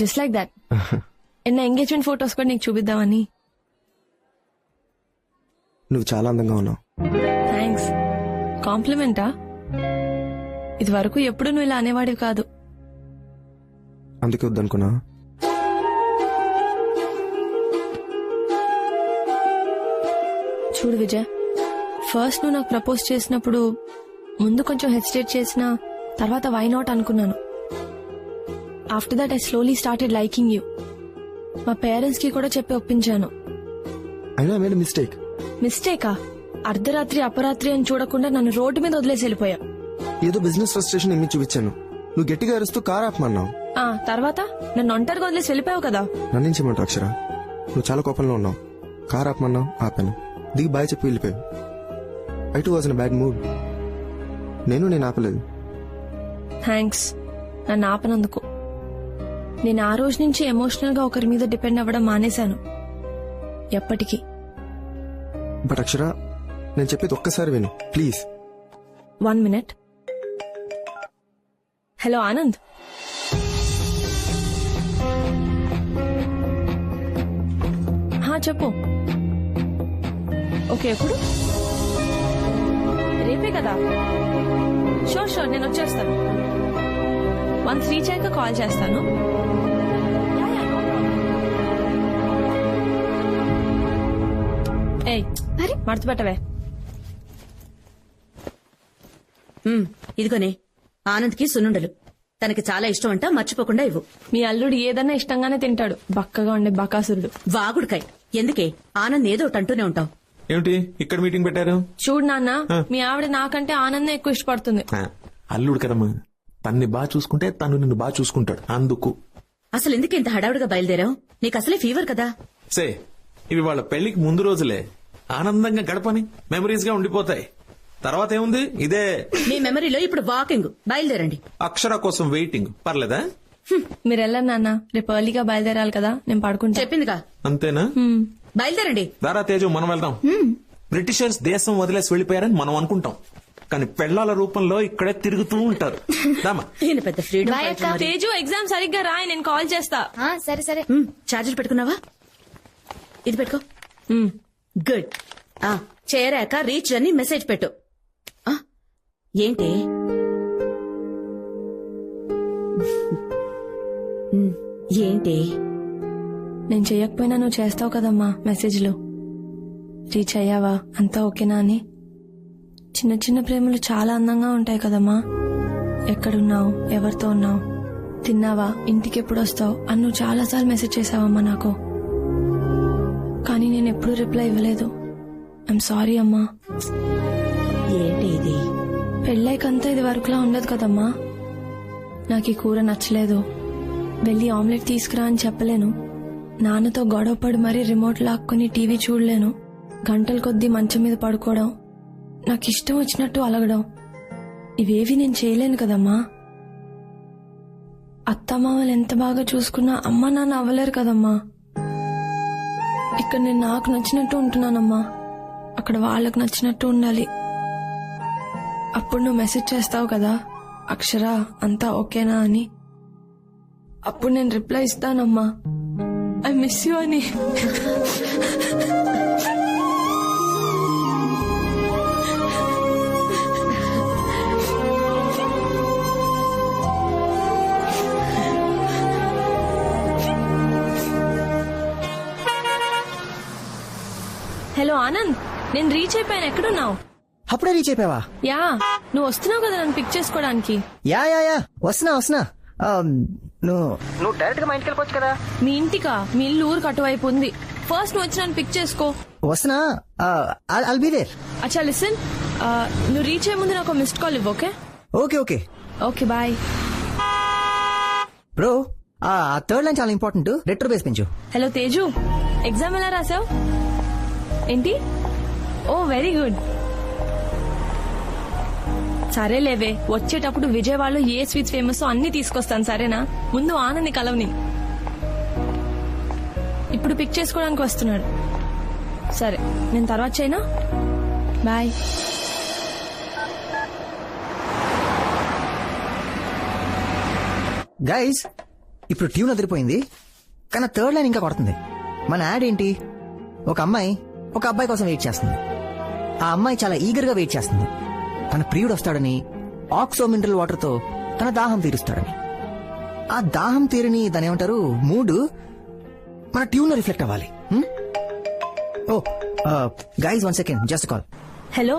Just like that ఎన్న engagement photos కూడా నీకు చూపిద్దామని. నువ్వు చాలా అందంగా ఉన్నావు. థ్యాంక్స్ కాంప్లిమెంటా ఇది వరకు ఎప్పుడు నువ్వు ఇలా అనేవాడివి కాదు. అందుకే వద్దనుకున్నా. చూడు విజయ్ ఫస్ట్ నువ్వు నాకు ప్రపోజ్ చేసినప్పుడు ముందు కొంచెం హెసిటేట్ చేసిన తర్వాత వై నాట్ అనుకున్నాను. After that I slowly started liking you మా పేరెంట్స్కి కూడా చెప్పి ఒప్పించాను అయినా మేడ్ మిస్టేక్ మిస్టేకా అర్ధరాత్రి అపరాత్రి అని చూడకుండా నన్ను రోడ్డు మీద వదిలేసి వెళ్ళిపోయా ఏదో బిజినెస్ ఫ్రస్ట్రేషన్ ఇమ్మి చూపించాను నువ్వు గట్టిగా అరుస్తూ కార్ ఆపమన్నావు ఆ తర్వాత నన్ను ఒంటరిగా వదిలేసి వెళ్ళిపోయావు కదా? నన్ను చేయమంటావు అక్షర. నువ్వు చాలా కోపంలో ఉన్నావు. కార్ ఆపమన్నావు ఆపాను. దిగి బాయ్ చెప్పి వెళ్ళిపోయావు. I too was in bad mood నేను నేను ఆపలేదు. థ్యాంక్స్ నన్ను ఆపనందుకు. నేను ఆ రోజు నుంచి ఎమోషనల్గా ఒకరి మీద డిపెండ్ అవ్వడం మానేశాను. ఎప్పటికీ. బట్ అక్షర నేను చెప్పేది ఒక్కసారి విను. Please. One minute. Hello Anand. హా చెప్పు. ఓకే ఎప్పుడు? రేపే కదా? షూర్ షూర్ నేను వచ్చేస్తాను. వన్స్ రీచ్ అయ్యాక కాల్ చేస్తాను. మడత పెట్టవే ఉమ్, ఇదిగోనే. ఆనంద్కి సున్నుండలు. తనకి చాలా ఇష్టం అంట మర్చిపోకుండా ఇవ్వు. మీ అల్లుడు ఏదన్నా ఇష్టంగానే తింటాడు. బక్కగా ఉండే బకాసురుడు. వాగుడుకాయ్. ఎందుకే? ఆనంద్ ఏదో ఒకటి అంటూనే ఉంటావు. ఏమిటి? ఇక్కడ మీటింగ్ పెట్టారు? చూడు నాన్న మీ ఆవిడ నాకంటే ఆనందం ఎక్కువ ఇష్టపడుతుంది. ఆ, అల్లుడు కదమ్మా. తన్ని బాగా చూసుకుంటే తను నిన్ను బాగా చూసుకుంటాడు. అందుకు. అసలు ఎందుకు ఇంత హడావుడిగా బయలుదేరావు? నీకు అసలే ఫీవర్ కదా? సే ఇవి వాళ్ళ పెళ్ళికి ముందు రోజులే. ఆనందంగా గడపని మెమరీస్గా ఉండిపోతాయి. తర్వాత ఏముంది? ఇదే. మీ మెమరీలో ఇప్పుడు వాకింగ్ బయలుదేరండి. అక్షర కోసం వెయిటింగ్ పర్లేదా? మీరు వెళ్ళరు నాన్న. రేపు ఎర్లీగా బయలుదేరాలి కదా నేను పడుకుంటా. చెప్పిందిగా? అంతేనా. బయలుదేరండి. దారా తేజు మనం వెళ్దాం. బ్రిటిషర్స్ దేశం వదిలేసి వెళ్ళిపోయారని మనం అనుకుంటాం. కానీ పెళ్ళాల రూపంలో ఇక్కడే తిరుగుతూ ఉంటారు. దామా. ఈయన పెద్ద ఫ్రీడమ్. తేజు ఎగ్జామ్ సరిగ్గా రాయి నేను కాల్ చేస్తా. ఆ, సరే సరే. చార్జర్ పెట్టుకున్నావా? ఇది పెట్టుకో. గుడ్ ఆ చేరాక రీచ్ అని మెసేజ్ పెట్టు. ఆ, ఏంటి? ఉమ్, ఏంటి? నేను చెయ్యకపోయినా నువ్వు చేస్తావు కదమ్మా మెసేజ్లు రీచ్ అయ్యావా? అంతా ఓకేనా అని? చిన్న చిన్న ప్రేమలు చాలా అందంగా ఉంటాయి కదమ్మా. ఎక్కడున్నావు? ఎవరితో ఉన్నావు? తిన్నావా? ఇంటికి ఎప్పుడు వస్తావు? అని నువ్వు చాలాసార్లు మెసేజ్ చేసావమ్మా నాకు. కానీ నేను ఎప్పుడూ రిప్లై ఇవ్వలేదు. ఐఎమ్ సారీ అమ్మా. ఏంటి ఇది? పెళ్ళైకంతా ఇది వరకులా ఉండదు కదమ్మా. నాకు ఈ కూర నచ్చలేదు. వెళ్ళి ఆమ్లెట్ తీసుకురా అని చెప్పలేను. నాన్నతో గొడవపడి మరీ రిమోట్ లాక్కుని టీవీ చూడలేను. గంటల కొద్దీ మంచం మీద పడుకోవడం నాకు ఇష్టం వచ్చినట్టు అలగడం ఇవేవి నేను చేయలేను కదమ్మా. అత్తమామలు ఎంత బాగా చూసుకున్నా అమ్మ నాన్న అవ్వలేరు కదమ్మా. ఇక్కడ నేను నాకు నచ్చినట్టు ఉంటున్నానమ్మా. అక్కడ వాళ్ళకు నచ్చినట్టు ఉండాలి. అప్పుడు నువ్వు మెసేజ్ చేస్తావు కదా అక్షర అంతా ఓకేనా అని. అప్పుడు నేను రిప్లై ఇస్తానమ్మా. ఐ మిస్ యూ అని. నేను రీచ్ అయిపోయాను. ఎక్కడున్నావు? అప్పుడే రీచ్ అయిపోయావా? యా నువ్వు వస్తున్నావు కదా నన్ను పిక్ చేసుకోవడానికి. Yeah yeah yeah. వస్తున్నా వస్తున్నా. నువ్వు నువ్వు డైరెక్ట్గా మా ఇంటికి వెళ్ళిపోవచ్చు కదా? మీ ఇంటికా? మీ ఇల్లు ఊరికి అటువైపు ఉంది. ఫస్ట్ నువ్వు వచ్చి నన్ను పిక్ చేసుకో. వస్తున్నా? అల్ బీ దేర్ అచ్చా లిసన్ నువ్వు రీచ్ అయ్యే ముందు నాకు మిస్డ్ కాల్ ఇవ్వు okay okay okay. Okay bye bro ఆ థర్డ్ లైన్ చాలా ఇంపార్టెంట్ రెట్రో బేస్ పెంచు. హలో తేజు. ఎగ్జామ్ ఎలా రాసావు? ఏంటి? Oh very good. సరే లేవే వచ్చేటప్పుడు విజయవాడలో ఏ స్వీట్స్ ఫేమస్ అన్ని తీసుకొస్తాను సరేనా? ముందు ఆనంది కలవని. ఇప్పుడు పిక్ చేసుకోవడానికి వస్తున్నాడు. సరే నేను తర్వాత చేయనా? బాయ్. గైస్ ఇప్పుడు ట్యూన్ అదిరిపోయింది. కానీ థర్డ్ లైన్ ఇంకా కొడుతుంది. మన యాడ్ ఏంటి? ఒక అమ్మాయి ఒక అబ్బాయి కోసం వెయిట్ చేస్తుంది. ఆ అమ్మాయి చాలా ఈగర్గా వెయిట్ చేస్తుంది. తన ప్రియుడు వస్తాడని ఆక్సో మినరల్ వాటర్తో తన దాహం తీరుస్తాడని. ఆ దాహం తీరని దాని ఏమంటారు మూడు మన ట్యూన్ రిఫ్లెక్ట్ అవ్వాలి? ఓ guys one second just call hello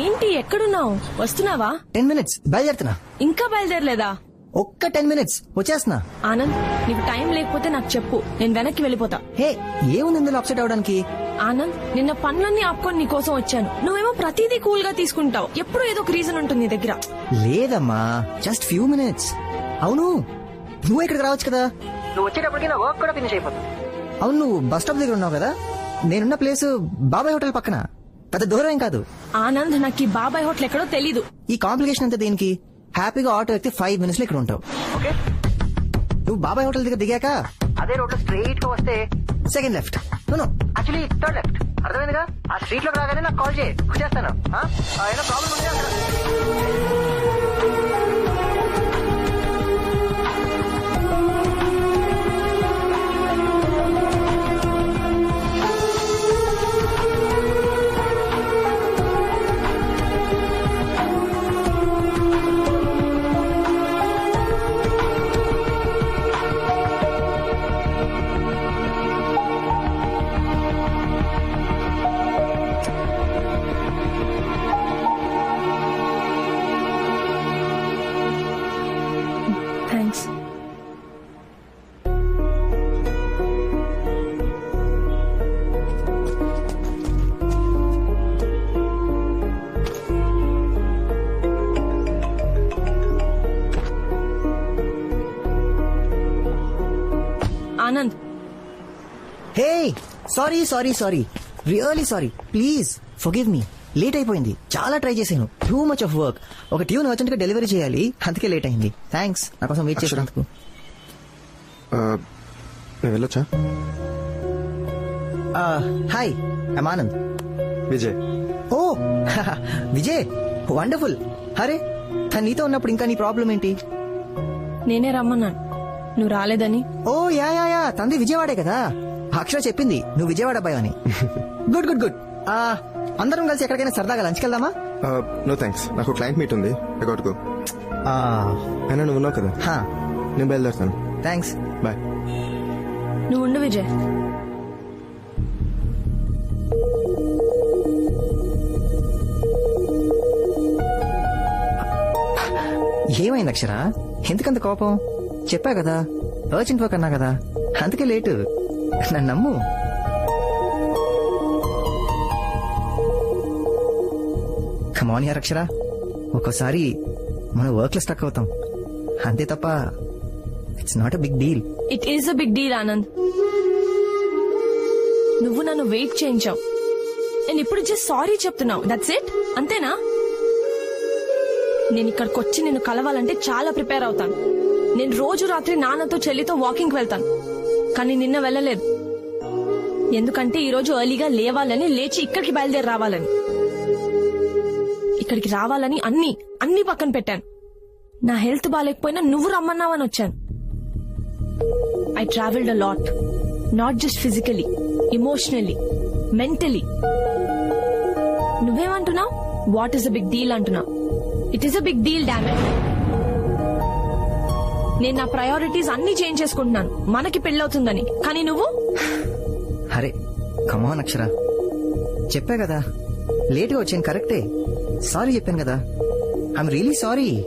ఏంటి ఎక్కడున్నావు? వస్తున్నావా? టెన్ మినిట్స్ బయలుదేరుతున్నా. ఇంకా బయలుదేరలేదా? ఒక్క టెన్ మినిట్స్. వచ్చేస్తున్నా. ఆనంద్ నీకు టైం లేకపోతే నాకు చెప్పు. నేను వెనక్కి వెళ్ళిపోతా. హే ఏముంది ఇందులో అప్సెట్ అవడానికి? ఆనంద్ నిన్న పనులన్నీ ఆపుకొని నీ కోసం వచ్చాను. నువ్వేమో ప్రతిదీ కూల్గా తీసుకుంటావు. ఎప్పుడు ఏదో ఒక రీజన్ ఉంటుంది నీ దగ్గర. లేదమ్మా జస్ట్ ఫ్యూ మినిట్స్ అవును నువ్వు ఇక్కడికి రావచ్చు కదా. నువ్వు వచ్చేటప్పటికి నా వర్క్ కూడా ఫినిష్ అయిపోతుంది. అవును నువ్వు బస్ స్టాప్ దగ్గర ఉన్నావు కదా. నేనున్న ప్లేస్ బాబాయ్ హోటల్ పక్కన. పెద్ద దూరం ఏం కాదు. ఆనంద్ నాకు ఈ బాబాయ్ హోటల్ ఎక్కడో తెలీదు. ఈ కాంప్లికేషన్ అంతా దేనికి? హ్యాపీగా ఆటో ఎక్కితే ఫైవ్ మినిట్స్లో ఇక్కడ ఉంటావు. ఓకే. నువ్వు బాబాయ్ హోటల్ దగ్గర దిగాక అదే రోడ్లో స్ట్రైట్గా వస్తే second left no actually third left అర్థమైందిగా? ఆ స్ట్రీట్లోకి రాగానే నాకు కాల్ చేయి? ఆ, ఏదో ప్రాబ్లం ఉంటే sorry sorry sorry. Really sorry please forgive me late అయిపోయింది. చాలా ట్రై చేశాను. టూ మచ్ ఆఫ్ వర్క్ ఒక ట్యూన్ అర్జెంట్గా డెలివరీ చేయాలి. అందుకే లేట్ అయింది. థ్యాంక్స్ నా కోసం వెయిట్ చేసినందుకు ఆ, నేను వెళ్ళొచ్చా? Hi I'm Anand Vijay. Oh Vijay. Wonderful అరే తను నీతో ఉన్నప్పుడు ఇంకా నీ ప్రాబ్లం ఏంటి? నేనే రమ్మన్నాను. నువ్వు రాలేదని. Oh yeah yeah yeah. తంది విజయవాడే కదా. అక్షర చెప్పింది నువ్వు విజయవాడ అబ్బాయి అని. గుడ్ గుడ్ గుడ్ ఆ అందరం కలిసి ఎక్కడికైనా సరదాగా లంచ్కి వెళ్దామా? నో థ్యాంక్స్ నాకు క్లయింట్ మీట్ ఉంది. అయినా నువ్వు ఉన్నావు కదా? హా. నేను బయలుదేరుతాను. థ్యాంక్స్ బాయ్ నువ్వు ఉండు విజయ్. ఏమైంది అక్షర? ఎందుకంత కోపం? చెప్పా కదా. అర్జెంట్ వర్క్ అన్నా కదా. అందుకే లేటు నన్ను నమ్ము. కమాన్ యార్ అక్షరా ఒక్కోసారి మనం వర్క్లో స్టక్ అవుతాం. అంతే తప్ప it's not a big deal it is a big deal Anand నువ్వు నన్ను వెయిట్ చేయించావు. నేను ఇప్పుడు జస్ట్ సారీ చెప్తున్నావు. దట్స్ ఇట్ అంతేనా? నేను ఇక్కడికి వచ్చి నిన్ను కలవాలంటే చాలా ప్రిపేర్ అవుతాను. నేను రోజు రాత్రి నాన్నతో చెల్లితో వాకింగ్ వెళ్తాను. కానీ నిన్న వెళ్ళలేదు. ఎందుకంటే ఈ రోజు ఎర్లీగా లేవాలని లేచి ఇక్కడికి బయలుదేరి రావాలని. ఇక్కడికి రావాలని అన్ని అన్ని పక్కన పెట్టాను. నా హెల్త్ బాగాలేకపోయినా నువ్వు రమ్మన్నావని వచ్చాను. I travelled a lot not just physically emotionally mentally నువ్వేమంటున్నావు? What is a big deal అంటున్నావు. It is a big deal damage నేను నా ప్రయారిటీస్ అన్ని చేంజ్ చేసుకుంటున్నాను. మనకి పెళ్ళవుతుందని. కానీ నువ్వు? కమాన్ అక్షర చెప్పా కదా. లేట్గా వచ్చాను కరెక్టే సారీ చెప్పాను కదా. ఐఎమ్ రియలీ సారీ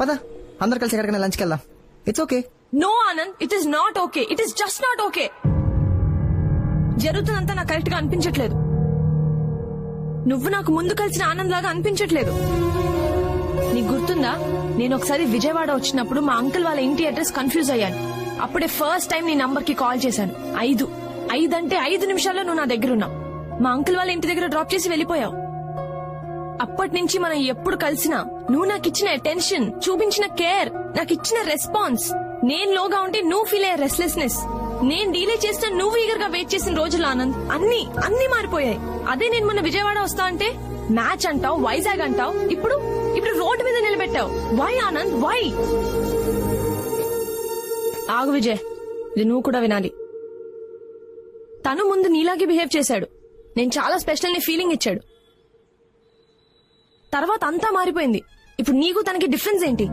పదా అందరు కలిసి ఎక్కడికైనా లంచ్కి వెళ్దాం. It's okay no Anand it is not okay it is just not okay జరుగుతుందంతా నాకు కరెక్ట్గా అనిపించట్లేదు. నువ్వు నాకు ముందు కలిసిన ఆనంద్ లాగా అనిపించట్లేదు. నీకు గుర్తుందా? నేను ఒకసారి విజయవాడ వచ్చినప్పుడు మా అంకుల్ వాళ్ళ ఇంటి అడ్రస్ కన్ఫ్యూజ్ అయ్యాను. అప్పుడే ఫస్ట్ టైం నీ నంబర్కి కాల్ చేశాను. ఐదు. ఐదు అంటే ఐదు నిమిషాల్లో నువ్వు నా దగ్గరున్నావు మా అంకుల్ వాళ్ళ ఇంటి దగ్గర డ్రాప్ చేసి వెళ్ళిపోయావు. అప్పటి నుంచి మనం ఎప్పుడు కలిసినా నువ్వు నాకు ఇచ్చిన అటెన్షన్ చూపించిన కేర్ నాకు ఇచ్చిన రెస్పాన్స్ నేను లోగా ఉంటే నువ్వు ఫీల్ అయ్యే రెస్లెస్నెస్ నేను డీలే చేస్తే నువ్వు ఈగర్గా వెయిట్ చేసిన రోజులు ఆనంద్ అన్ని అన్ని మారిపోయాయి. అదే నేను మొన్న విజయవాడ వస్తా అంటే మ్యాచ్ అంటావు వైజాగ్ అంటావు ఇప్పుడు ఇప్పుడు రోడ్డు మీద నిలబెట్టావు. వై ఆనంద్? వై ఆగు విజయ్ ఇది నువ్వు కూడా వినాలి. తను ముందు నీలాగే బిహేవ్ చేశాడు. నేను చాలా స్పెషల్ ఫీలింగ్ ఇచ్చాడు. తర్వాత అంతా మారిపోయింది. ఇప్పుడు నీకు తనకి డిఫరెన్స్ ఏంటి?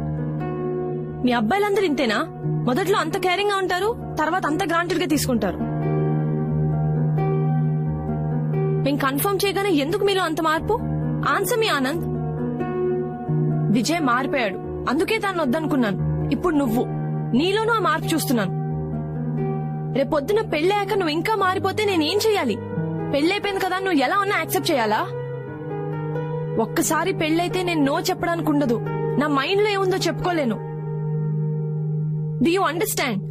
మీ అబ్బాయిలందరూ ఇంతేనా? మొదట్లో అంత కేరింగ్గా ఉంటారు తర్వాత అంత గ్రాంటెడ్గా తీసుకుంటారు. మేము కన్ఫర్మ్ చేయగానే ఎందుకు మీలో అంత మార్పు? ఆన్సర్ మీ ఆనంద్. విజయ్ మారిపోయాడు. అందుకే తాను వద్దనుకున్నాను. ఇప్పుడు నువ్వు. నీలోనూ ఆ మార్పు చూస్తున్నాను. రేపొద్దున పెళ్ళాక నువ్వు ఇంకా మారిపోతే నేనేం చెయ్యాలి? పెళ్ళైపోయింది కదా నువ్వు ఎలా ఉన్నా యాక్సెప్ట్ చేయాలా? ఒక్కసారి పెళ్ళైతే నేను నో చెప్పడానికి ఉండదు నా మైండ్లో ఏముందో చెప్పుకోలేను. డి యూ అండర్స్టాండ్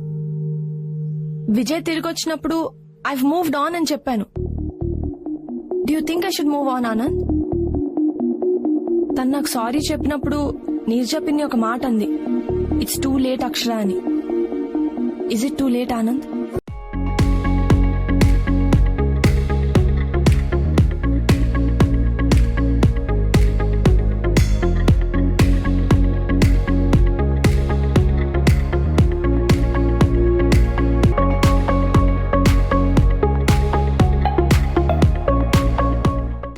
విజయ్ తిరిగి వచ్చినప్పుడు ఐ మూవ్డ్ ఆన్ అని చెప్పాను. Do you think I should move on Anand తను నాకు సారీ చెప్పినప్పుడు నీరు చెప్పింది ఒక మాట అంది. ఇట్స్ టూ లేట్ అక్షరా అని. Is it too late, Anand?